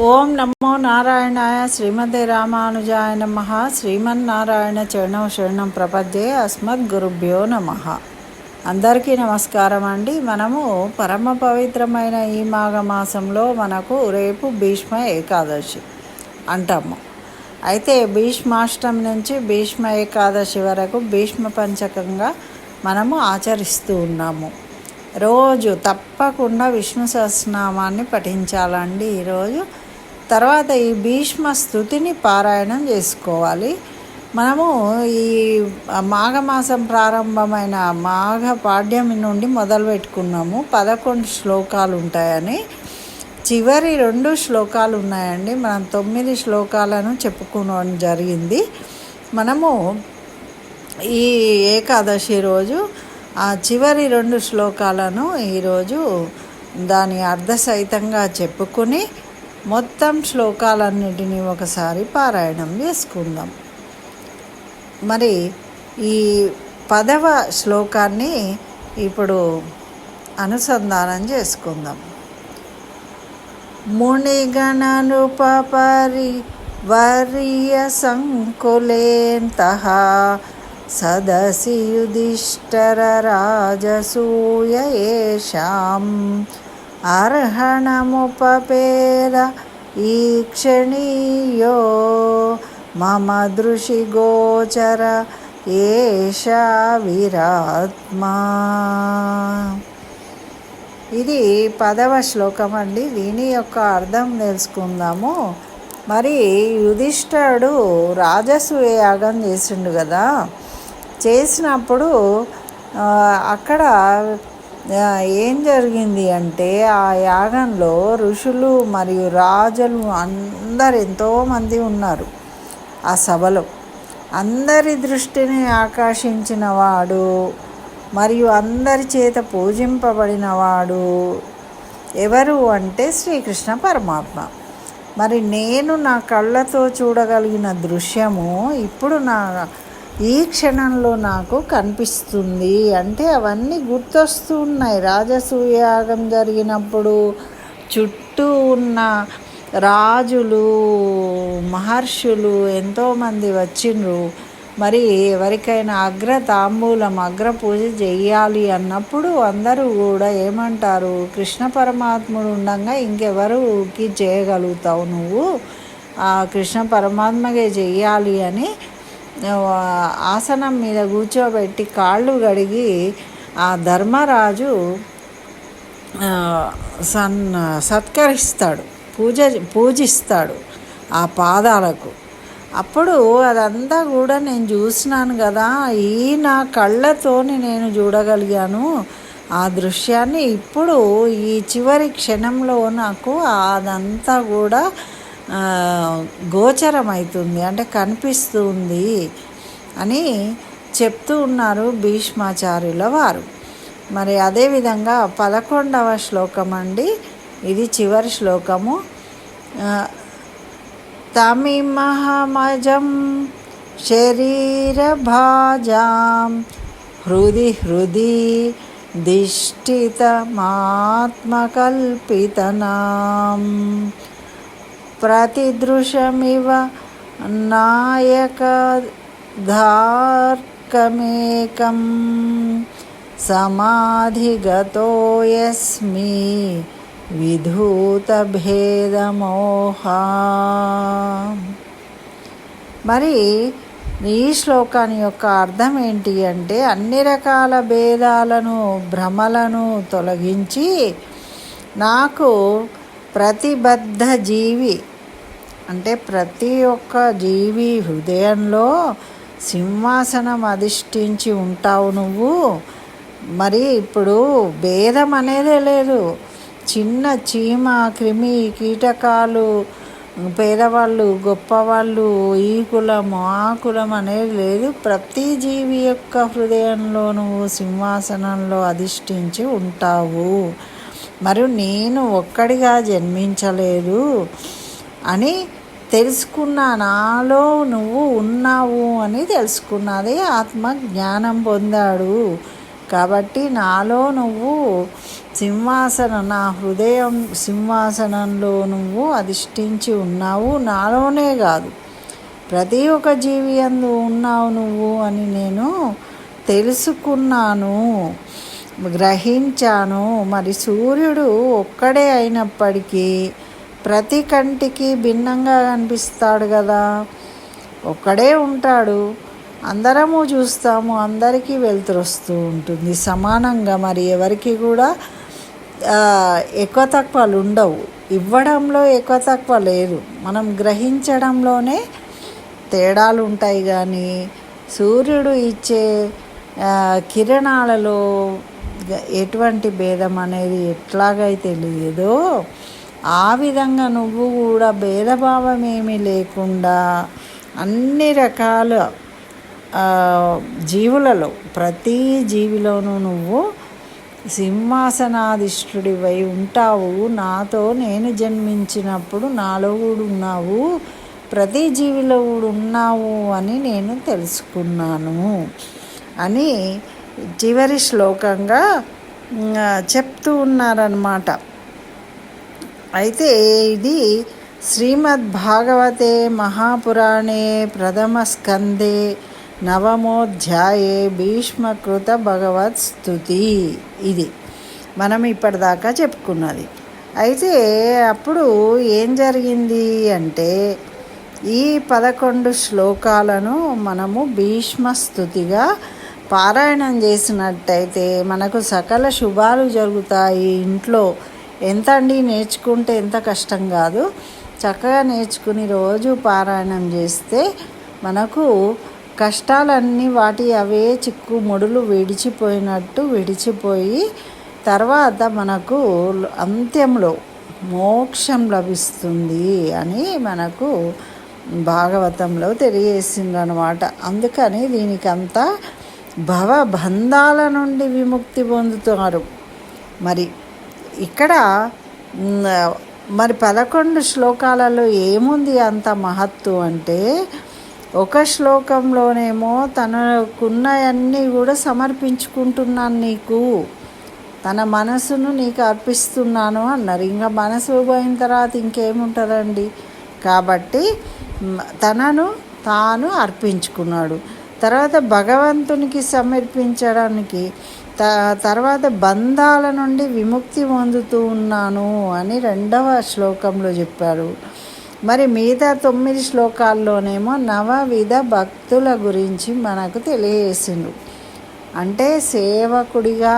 ఓం నమో నారాయణాయ శ్రీమదే రామానుజాయ నమ. శ్రీమన్నారాయణ చరణం శరణం ప్రపద్యే అస్మద్ గురుభ్యో నమ. అందరికీ నమస్కారం అండి. మనము పరమ పవిత్రమైన ఈ మాఘమాసంలో మనకు రేపు భీష్మ ఏకాదశి అంటాము. అయితే భీష్మాష్టం నుంచి భీష్మ ఏకాదశి వరకు భీష్మ పంచకంగా మనము ఆచరిస్తూ ఉన్నాము. రోజు తప్పకుండా విష్ణు సహస్రనామాన్ని పఠించాలండి ఈరోజు. తర్వాత ఈ భీష్మ స్థుతిని పారాయణం చేసుకోవాలి. మనము ఈ మాఘమాసం ప్రారంభమైన మాఘ పాడ్యమి నుండి మొదలు పెట్టుకున్నాము. పదకొండు శ్లోకాలు ఉంటాయని. చివరి రెండు శ్లోకాలు ఉన్నాయండి. మనం తొమ్మిది శ్లోకాలను చెప్పుకోవడం జరిగింది. మనము ఈ ఏకాదశి రోజు ఆ చివరి రెండు శ్లోకాలను ఈరోజు దాని అర్ధసహితంగా చెప్పుకుని మొత్తం శ్లోకాలన్నిటినీ ఒకసారి పారాయణం చేసుకుందాం. మరి ఈ పదవ శ్లోకాన్ని ఇప్పుడు అనుసంధానం చేసుకుందాం. మునిగణనుపరి వర్య సంకులేంతః సదసి యుధిష్ఠరరాజసూయ ఏషాం. అర్హణముపపేద ఈక్షణీయో మమ దృశిగోచర ఏషా విరాత్మా. ఇది పదవ శ్లోకం అండి దీని యొక్క అర్థం తెలుసుకుందాము. మరి యుధిష్ఠుడు రాజసూయ యాగం చేసిండు కదా. చేసినప్పుడు అక్కడ ఏం జరిగింది అంటే ఆ యాగంలో ఋషులు మరియు రాజులు అందరు ఎంతోమంది ఉన్నారు ఆ సభలో. అందరి దృష్టిని ఆకర్షించిన వాడు మరియు అందరి చేత పూజింపబడినవాడు ఎవరు అంటే శ్రీకృష్ణ పరమాత్మ. మరి నేను నా కళ్ళతో చూడగలిగిన దృశ్యము ఇప్పుడు నా ఈ క్షణంలో నాకు కనిపిస్తుంది. అంటే అవన్నీ గుర్తొస్తున్నాయి రాజసూయాగం జరిగినప్పుడు చుట్టూ ఉన్న రాజులు మహర్షులు ఎంతోమంది వచ్చిండ్రు. మరి ఎవరికైనా అగ్ర తాంబూలం అగ్ర పూజ చెయ్యాలి అన్నప్పుడు అందరూ కూడా ఏమంటారు? కృష్ణ పరమాత్ముడు ఉండగా ఇంకెవరుకి చేయగలుగుతావు నువ్వు? ఆ కృష్ణ పరమాత్మకే చెయ్యాలి అని ఆసనం మీద కూర్చోబెట్టి కాళ్ళు గడిగి ఆ ధర్మరాజు సన్ సత్కరిస్తాడు పూజ పూజిస్తాడు ఆ పాదాలకు. అప్పుడు అదంతా కూడా నేను చూసినాను కదా ఈ నా కళ్ళతోని నేను చూడగలిగాను ఆ దృశ్యాన్ని. ఇప్పుడు ఈ చివరి క్షణంలో నాకు అదంతా కూడా గోచరమవుతుంది అంటే కనిపిస్తుంది అని చెప్తూ ఉన్నారు భీష్మాచార్యుల వారు. మరి అదేవిధంగా పదకొండవ శ్లోకం అండి ఇది చివరి శ్లోకము. తమిమహమజం శరీరభాజాం హృది హృది దిష్టితమాత్మకల్పితనాం. ప్రతిదృశమివ నాయకధార్కమేకం. సమాధిగతో యస్మి విధూతభేదమోహా. మరి ఈ శ్లోకాన్ని యొక్క అర్థం ఏంటి అంటే అన్ని రకాల భేదాలను భ్రమలను తొలగించి నాకు ప్రతిబద్ధ జీవి అంటే ప్రతి ఒక్క జీవి హృదయంలో సింహాసనం అధిష్ఠించి ఉంటావు నువ్వు. మరి ఇప్పుడు భేదం అనేదే లేదు. చిన్న చీమ క్రిమి కీటకాలు పేదవాళ్ళు గొప్పవాళ్ళు ఈ కులం ఆ కులం అనేది లేదు. ప్రతి జీవి యొక్క హృదయంలో నువ్వు సింహాసనంలో అధిష్ఠించి ఉంటావు. మరి నేను ఒక్కడిగా జన్మించలేదు. అని తెలుసుకున్న నాలో నువ్వు ఉన్నావు అని తెలుసుకున్నది ఆత్మ జ్ఞానం పొందాడు. కాబట్టి నాలో నువ్వు సింహాసన నా హృదయం సింహాసనంలో నువ్వు అధిష్ఠించి ఉన్నావు. నాలోనే కాదు ప్రతి ఒక్క జీవి అందు ఉన్నావు నువ్వు అని నేను తెలుసుకున్నాను గ్రహించాను. మరి సూర్యుడు ఒక్కడే అయినప్పటికీ ప్రతి కంటికి భిన్నంగా కనిపిస్తాడు కదా. ఒక్కడే ఉంటాడు. అందరము చూస్తాము అందరికీ వెలుతురు వస్తూ ఉంటుంది. సమానంగా మరి ఎవరికి కూడా ఎక్కువ తక్కువలు ఉండవు. ఇవ్వడంలో ఎక్కువ తక్కువ లేదు. మనం గ్రహించడంలోనే తేడాలు ఉంటాయి కానీ సూర్యుడు ఇచ్చే కిరణాలలో ఎటువంటి భేదం అనేది ఎట్లాగైతే లేదో ఆ విధంగా నువ్వు కూడా భేదభావం ఏమీ లేకుండా అన్ని రకాల జీవులలో ప్రతి జీవిలోనూ నువ్వు సింహాసనాధిష్ఠుడివై ఉంటావు. నాతో నేను జన్మించినప్పుడు నాలో కూడా ఉన్నావు. ప్రతి జీవిలో కూడా ఉన్నావు అని నేను తెలుసుకున్నాను అని చివరి శ్లోకంగా చెప్తూ ఉన్నారన్నమాట. అయితే ఇది శ్రీమద్ భాగవతే మహాపురాణే ప్రథమ స్కందే నవమోధ్యాయే భీష్మకృత భగవత్ స్థుతి ఇది. మనం ఇప్పటిదాకా చెప్పుకున్నది. అయితే అప్పుడు ఏం జరిగింది అంటే ఈ పదకొండు శ్లోకాలను మనము భీష్మ స్థుతిగా పారాయణం చేసినట్టయితే మనకు సకల శుభాలు జరుగుతాయి ఇంట్లో. ఎంత అండి నేర్చుకుంటే ఎంత కష్టం కాదు. చక్కగా నేర్చుకుని రోజు పారాయణం చేస్తే మనకు కష్టాలన్నీ వాటి అవే చిక్కు ముడులు విడిచిపోయినట్టు విడిచిపోయి తర్వాత మనకు అంత్యంలో మోక్షం లభిస్తుంది అని మనకు భాగవతంలో తెలియజేసింది అనమాట అందుకని దీనికంతా భవబంధాల నుండి విముక్తి పొందుతారు. మరి ఇక్కడ మరి పదకొండు శ్లోకాలలో ఏముంది అంత మహత్తు అంటే ఒక శ్లోకంలోనేమో తనకున్నవన్నీ కూడా సమర్పించుకుంటున్నాను నీకు. తన మనసును నీకు అర్పిస్తున్నాను అన్నారు. ఇంకా మనసు పోయిన తర్వాత ఇంకేముంటుందండి? కాబట్టి తనను తాను అర్పించుకున్నాడు. తర్వాత భగవంతునికి సమర్పించడానికి త తర్వాత బంధాల నుండి విముక్తి పొందుతూ ఉన్నాను అని రెండవ శ్లోకంలో చెప్పారు. మరి మిగతా తొమ్మిది శ్లోకాల్లోనేమో నవవిధ భక్తుల గురించి మనకు తెలియజేసిండు. అంటే సేవకుడిగా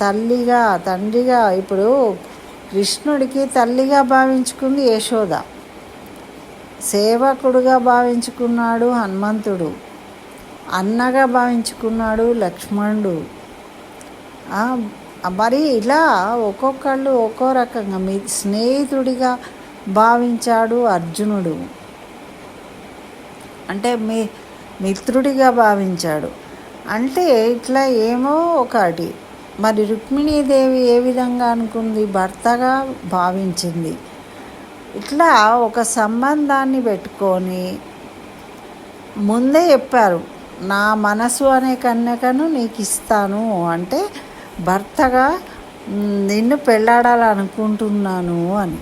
తల్లిగా తండ్రిగా ఇప్పుడు కృష్ణుడికి తల్లిగా భావించుకుంది యశోద. సేవకుడుగా భావించుకున్నాడు హనుమంతుడు. అన్నగా భావించుకున్నాడు లక్ష్మణుడు. మరి ఇలా ఒక్కొక్కళ్ళు ఒక్కో రకంగా మీ స్నేహితుడిగా భావించాడు అర్జునుడు. అంటే మీ మిత్రుడిగా భావించాడు. అంటే ఇట్లా ఏమో ఒకటి. మరి రుక్మిణీదేవి ఏ విధంగా అనుకుంది? భర్తగా భావించింది. ఇట్లా ఒక సంబంధాన్ని పెట్టుకొని ముందే చెప్పారు. నా మనసు అనే కన్యకను నీకు ఇస్తాను అంటే భర్తగా నిన్ను పెళ్ళాడాలనుకుంటున్నాను అని.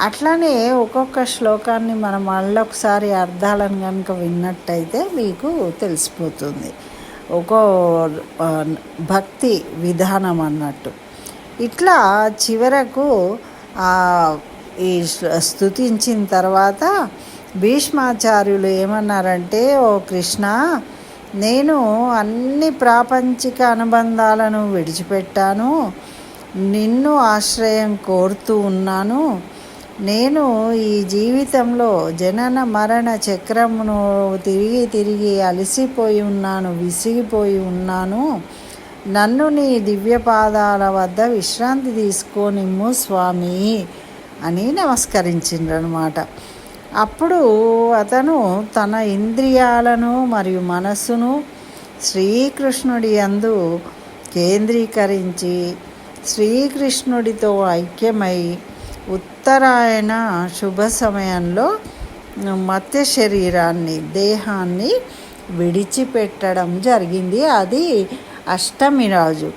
అట్లనే ఒక్కొక్క శ్లోకాన్ని మనం మళ్ళొకసారి అర్థాలను కనుక విన్నట్టయితే మీకు తెలిసిపోతుంది. ఒక్కో భక్తి విధానం అన్నట్టు. ఇట్లా చివరకు ఈ స్థుతించిన స్తుతించిన తర్వాత భీష్మాచార్యులు ఏమన్నారంటే ఓ కృష్ణ నేను అన్ని ప్రాపంచిక అనుబంధాలను విడిచిపెట్టాను. నిన్ను ఆశ్రయం కోరుతూ ఉన్నాను. నేను ఈ జీవితంలో జనన మరణ చక్రమును తిరిగి తిరిగి అలసిపోయి ఉన్నాను విసిగిపోయి ఉన్నాను. నన్ను నీ దివ్య పాదాల వద్ద విశ్రాంతి తీసుకోనిమ్ము స్వామి అని నమస్కరించిండ్రనమాట అప్పుడు అతను తన ఇంద్రియాలను మరియు మనస్సును శ్రీకృష్ణుడి అందు కేంద్రీకరించి శ్రీకృష్ణుడితో ఐక్యమై ఉత్తరాయణ శుభ సమయంలో మత్స్య శరీరాన్ని దేహాన్ని విడిచిపెట్టడం జరిగింది. అది అష్టమి రాజు.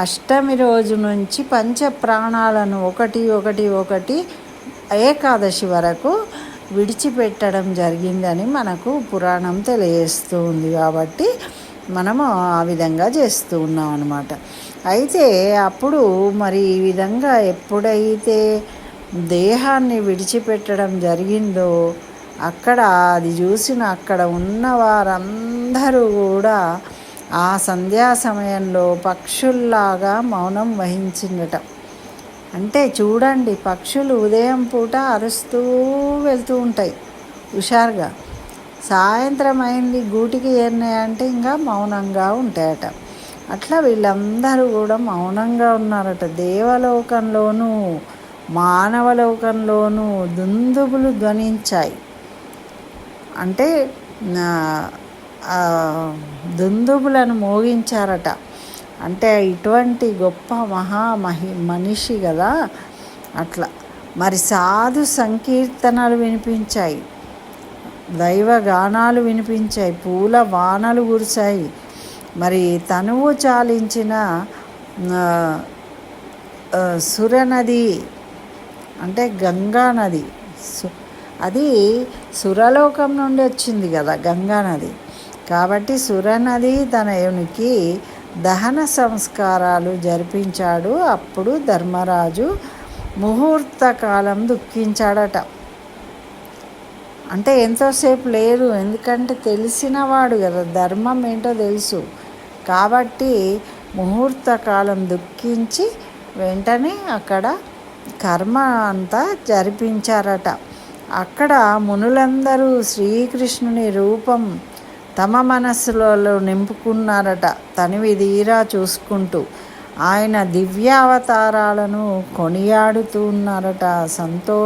అష్టమి రోజు నుంచి పంచ ప్రాణాలను ఒకటి ఒకటి ఒకటి ఏకాదశి వరకు విడిచిపెట్టడం జరిగిందని మనకు పురాణం తెలియజేస్తూ ఉంది కాబట్టి మనము ఆ విధంగా చేస్తూ ఉన్నాం అనమాట అయితే అప్పుడు మరి ఈ విధంగా ఎప్పుడైతే దేహాన్ని విడిచిపెట్టడం జరిగిందో అక్కడ అది చూసిన అక్కడ ఉన్న వారందరూ కూడా ఆ సంధ్యా సమయంలో పక్షుల్లాగా మౌనం వహించిందట. అంటే చూడండి పక్షులు ఉదయం పూట అరుస్తూ వెళ్తూ ఉంటాయి. హుషారుగా. సాయంత్రం అయింది గూటికి ఏరినాయంటే ఇంకా మౌనంగా ఉంటాయట. అట్లా వీళ్ళందరూ కూడా మౌనంగా ఉన్నారట. దేవలోకంలోనూ మానవలోకంలోనూ దుందుబులు ధ్వనించాయి. అంటే దుందుబులను మోగించారట. అంటే ఇటువంటి గొప్ప మహామహి మనిషి కదా. అట్లా. మరి సాధు సంకీర్తనలు వినిపించాయి. దైవ గానాలు వినిపించాయి. పూల వానలు కురిశాయి. మరి తనువు చాలించిన సురనది అంటే గంగా నది అది సురలోకం నుండి వచ్చింది కదా గంగా నది. కాబట్టి సురనది తన యునికి దహన సంస్కారాలు జరిపించాడు. అప్పుడు ధర్మరాజు ముహూర్త కాలం దుఃఖించాడట. అంటే ఎంతోసేపు లేరు ఎందుకంటే తెలిసినవాడు కదా ధర్మం ఏంటో తెలుసు. కాబట్టి ముహూర్త కాలం దుఃఖించి వెంటనే అక్కడ కర్మ అంతా జరిపించారట. అక్కడ మునులందరూ శ్రీకృష్ణుని రూపం తమ మనస్సులలో నింపుకున్నారట. తనివి తీరా చూసుకుంటూ ఆయన దివ్యావతారాలను కొనియాడుతూ ఉన్నారట. సంతో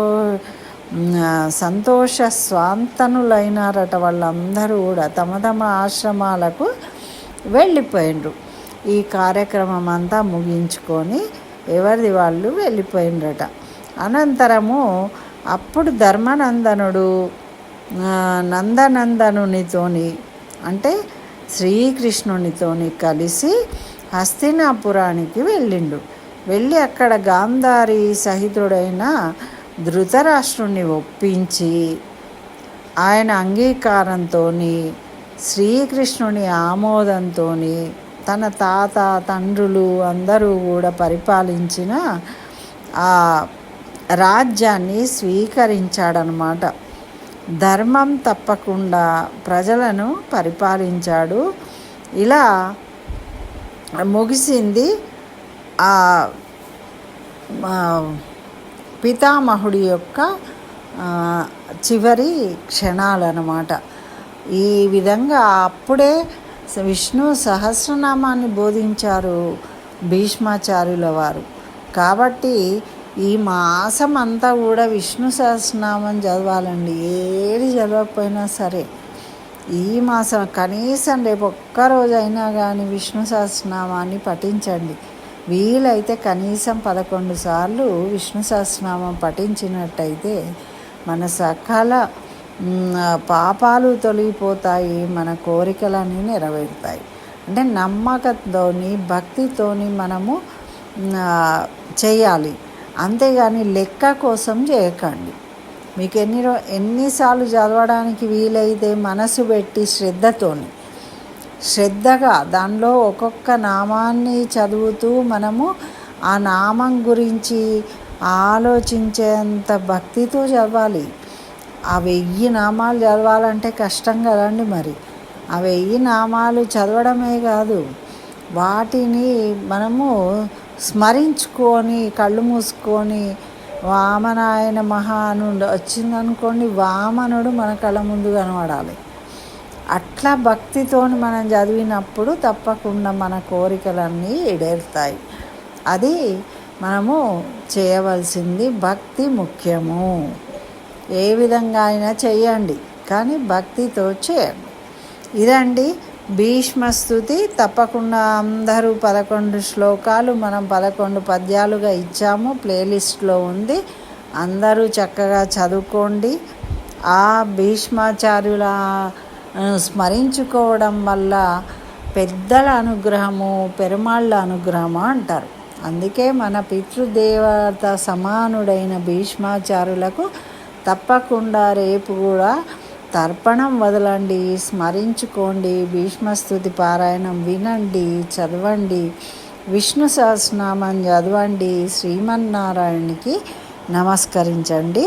సంతోష స్వాంతనులైనారట వాళ్ళందరూ కూడా. తమ తమ ఆశ్రమాలకు వెళ్ళిపోయినరు ఈ కార్యక్రమం అంతా ముగించుకొని ఎవరిది వాళ్ళు వెళ్ళిపోయినరట అనంతరము అప్పుడు ధర్మనందనుడు నందనందనునితోని అంటే శ్రీకృష్ణునితోని కలిసి హస్తినాపురానికి వెళ్ళిండు. వెళ్ళి అక్కడ గాంధారి సహితుడైన ధృతరాష్ట్రుని ఒప్పించి ఆయన అంగీకారంతో శ్రీకృష్ణుని ఆమోదంతో తన తాత తండ్రులు అందరూ కూడా పరిపాలించిన ఆ రాజ్యాన్ని స్వీకరించాడనమాట ధర్మం తప్పకుండా ప్రజలను పరిపాలించాడు. ఇలా ముగిసింది ఆ పితామహుడి యొక్క చివరి క్షణాలన్నమాట ఈ విధంగా అప్పుడే విష్ణు సహస్రనామాన్ని బోధించారు భీష్మాచార్యుల వారు. కాబట్టి ఈ మాసం అంతా కూడా విష్ణు సహస్రనామం చదవాలండి. ఏది చదవకపోయినా సరే. ఈ మాసం కనీసం రేపు ఒక్కరోజైనా అయినా కానీ విష్ణు సహస్రనామాన్ని పఠించండి. వీలైతే కనీసం పదకొండు సార్లు విష్ణు సహస్రనామం పఠించినట్టయితే మన సకల పాపాలు తొలగిపోతాయి. మన కోరికలన్నీ నెరవేరుతాయి. అంటే నమ్మకంతోని భక్తితోని మనము చేయాలి. అంతేగాని లెక్క కోసం చేయకండి. మీకు ఎన్ని రో ఎన్నిసార్లు చదవడానికి వీలైతే మనసు పెట్టి శ్రద్ధతోని. శ్రద్ధగా దానిలో ఒక్కొక్క నామాన్ని చదువుతూ మనము ఆ నామం గురించి ఆలోచించేంత భక్తితో చదవాలి. ఆ వెయ్యి నామాలు చదవాలంటే కష్టం కదండి మరి. ఆ వెయ్యి నామాలు చదవడమే కాదు వాటిని మనము స్మరించుకొని కళ్ళు మూసుకొని వామనాయన మహానుడు వచ్చిందనుకోండి వామనుడు మన కళ్ళ ముందు కనబడాలి. అట్లా భక్తితో మనం చదివినప్పుడు తప్పకుండా మన కోరికలన్నీ ఎడేరుతాయి అది మనము చేయవలసింది భక్తి ముఖ్యము. ఏ విధంగా అయినా చేయండి కానీ భక్తితో చేయండి. ఇదండి భీష్మస్థుతి తప్పకుండా అందరూ పదకొండు శ్లోకాలు మనం పదకొండు పద్యాలుగా ఇచ్చాము. ప్లేలిస్ట్లో ఉంది. అందరూ చక్కగా చదువుకోండి. ఆ భీష్మాచార్యుల స్మరించుకోవడం వల్ల పెద్దల అనుగ్రహము పెరుమాళ్ళ అనుగ్రహము అంటారు. అందుకే మన పితృదేవత సమానుడైన భీష్మాచారులకు తప్పకుండా రేపు కూడా తర్పణం వదలండి స్మరించుకోండి భీష్మస్తుతి పారాయణం వినండి చదవండి విష్ణు సహస్రనామం చదవండి శ్రీమన్నారాయణకి నమస్కరించండి.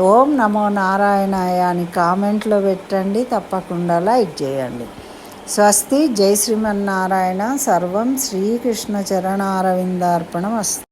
ఓం నమో నారాయణాయ అని కామెంట్లో పెట్టండి తప్పకుండా లైక్ చేయండి. స్వస్తి జై శ్రీమన్నారాయణ సర్వం శ్రీకృష్ణ చరణారవిందార్పణం వస్తుంది